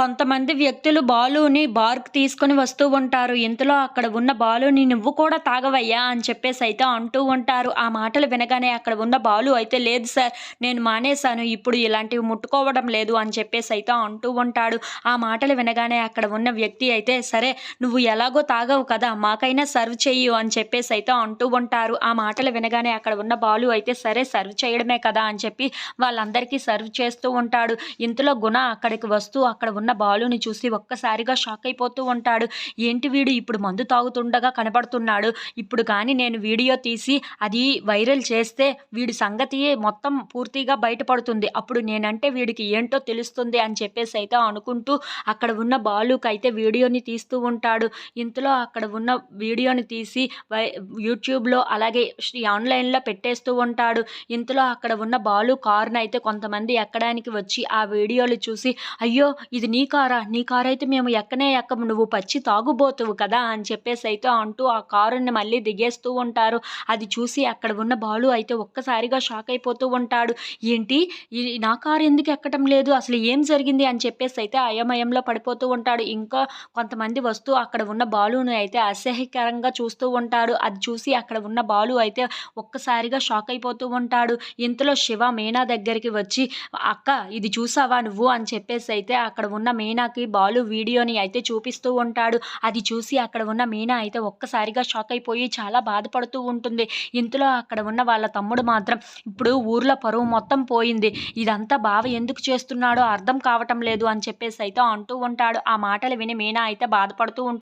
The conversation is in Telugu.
కొంతమంది వ్యక్తులు బాలుని బార్క్ తీసుకొని వస్తూ ఉంటారు. ఇంతలో అక్కడ ఉన్న బాలుని "నువ్వు కూడా తాగవయ్యా" అని చెప్పేసి అయితే అంటూ ఉంటారు. ఆ మాటలు వినగానే అక్కడ ఉన్న బాలు అయితే "లేదు సార్ నేను మానేశాను. ఇప్పుడు ఇలాంటివి ముట్టుకోవడం లేదు" అని చెప్పేసి అయితే అంటూ ఉంటాడు. ఆ మాటలు వినగానే అక్కడ ఉన్న వ్యక్తి అయితే "సరే నువ్వు ఎలాగో తాగవు కదా! మాకైనా సర్వ్ చెయ్యు" అని చెప్పేసి అయితే అంటూ ఉంటారు. ఆ మాటలు వినగానే అక్కడ ఉన్న బాలు అయితే "సరే సర్వ్ చేయడమే కదా!" అని చెప్పి వాళ్ళందరికీ సర్వ్ చేస్తూ ఉంటాడు. ఇంతలో గుణ అక్కడికి వస్తూ అక్కడ ఉన్న బాలుని చూసి ఒక్కసారిగా షాక్ అయిపోతూ ఉంటాడు. ఏంటి వీడు ఇప్పుడు మందు తాగుతుండగా కనపడుతున్నాడు. ఇప్పుడు కానీ నేను వీడియో తీసి అది వైరల్ చేస్తే వీడి సంగతి మొత్తం పూర్తిగా బయటపడుతుంది. అప్పుడు నేనంటే వీడికి ఏంటో తెలుస్తుంది అని చెప్పేసి అయితే అనుకుంటూ అక్కడ ఉన్న బాలుకైతే వీడియోని తీస్తూ ఉంటాడు. ఇంతలో అక్కడ ఉన్న వీడియోని తీసి వై యూట్యూబ్‌లో అలాగే ఆన్‌లైన్‌లో పెట్టేస్తూ ఉంటాడు. ఇంతలో అక్కడ ఉన్న బాలు కారునైతే కొంతమంది ఎక్కడానికి వచ్చి ఆ వీడియోలు చూసి "అయ్యో! ఇది నీ కారా? నీ కారైతే మేము ఎక్కనే ఎక్కము. నువ్వు పచ్చి తాగుబోతువు కదా!" అని చెప్పేసి అయితే అంటూ ఆ కారుని మళ్ళీ దిగేస్తూ ఉంటారు. అది చూసి అక్కడ ఉన్న బాలు అయితే ఒక్కసారిగా షాక్ అయిపోతూ ఉంటాడు. ఏంటి నా కారు ఎందుకు ఎక్కటం లేదు? అసలు ఏం జరిగింది? అని చెప్పేసి అయితే అయోమయంలో పడిపోతూ ఉంటాడు. ఇంకా కొంతమంది వస్తూ అక్కడ ఉన్న బాలుని అయితే అసహ్యకరంగా చూస్తూ ఉంటారు. అది చూసి అక్కడ ఉన్న బాలు అయితే ఒక్కసారిగా షాక్ అయిపోతూ ఉంటాడు. ఇంతలో శివ మీనా దగ్గరికి వచ్చి "అక్క ఇది చూసావా నువ్వు?" అని చెప్పేసి అయితే అక్కడ ఉన్న ఉన్న మీనాకి బాలు వీడియోని అయితే చూపిస్తూ ఉంటాడు. అది చూసి అక్కడ ఉన్న మీనా అయితే ఒక్కసారిగా షాక్ అయిపోయి చాలా బాధపడుతూ ఉంటుంది. ఇంతలో అక్కడ ఉన్న వాళ్ళ తమ్ముడు మాత్రం "ఇప్పుడు ఊర్లో పరువు మొత్తం పోయింది. ఇదంతా బావ ఎందుకు చేస్తున్నాడో అర్థం కావటం లేదు" అని చెప్పేసి అయితే అంటూ ఉంటాడు. ఆ మాటలు విని మీనా అయితే బాధపడుతూ ఉం